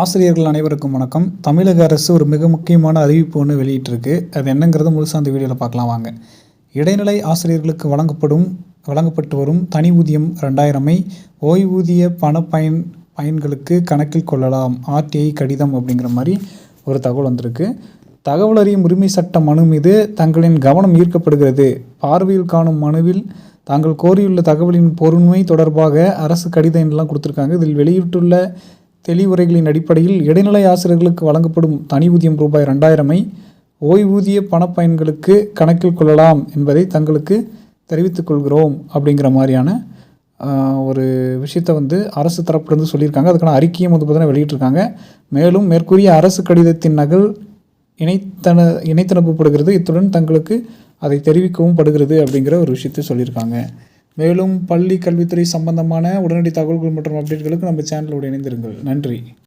ஆசிரியர்கள் அனைவருக்கும் வணக்கம். தமிழக அரசு ஒரு மிக முக்கியமான அறிவிப்பு ஒன்று வெளியிட்டிருக்கு. அது என்னங்கிறது முழுசாக அந்த வீடியோவில் பார்க்கலாம் வாங்க. இடைநிலை ஆசிரியர்களுக்கு வழங்கப்படும் வழங்கப்பட்டு வரும் தனி ஊதியம் ரெண்டாயிரமை ஓய்வூதிய பண பயன் பயன்களுக்கு கணக்கில் கொள்ளலாம். ஆர்டிஐ கடிதம் அப்படிங்கிற மாதிரி ஒரு தகவல் வந்திருக்கு. தகவல் அறியும் உரிமை சட்ட மனு மீது தங்களின் கவனம் ஈர்க்கப்படுகிறது. பார்வையில் காணும் மனுவில் தாங்கள் கோரியுள்ள தகவலின் பொருண்மை தொடர்பாக அரசு கடிதம் எல்லாம் கொடுத்துருக்காங்க. இதில் வெளியிட்டுள்ள தெளிவுரைகளின் அடிப்படையில் இடைநிலை ஆசிரியர்களுக்கு வழங்கப்படும் தனி ஊதியம் ரூபாய் ரெண்டாயிரமை ஓய்வூதிய பணப்பயன்களுக்கு கணக்கில் கொள்ளலாம் என்பதை தங்களுக்கு தெரிவித்துக் கொள்கிறோம் அப்படிங்கிற மாதிரியான ஒரு விஷயத்தை வந்து அரசு தரப்புலேருந்து சொல்லியிருக்காங்க. அதுக்கான அறிக்கையும் வந்து பார்த்தீங்கன்னா வெளியிட்டிருக்காங்க. மேலும் மேற்கூறிய அரசு கடிதத்தின் நகல் இணைத்தன இணைத்தனுப்பப்படுகிறது இத்துடன் தங்களுக்கு அதை தெரிவிக்கவும் படுகிறது அப்படிங்கிற ஒரு விஷயத்தை சொல்லியிருக்காங்க. மேலும் பள்ளி கல்வித்துறை சம்பந்தமான உடனடி தகவல்கள் மற்றும் அப்டேட்களுக்கு நம்ம சேனலோடு இணைந்திருங்கள். நன்றி.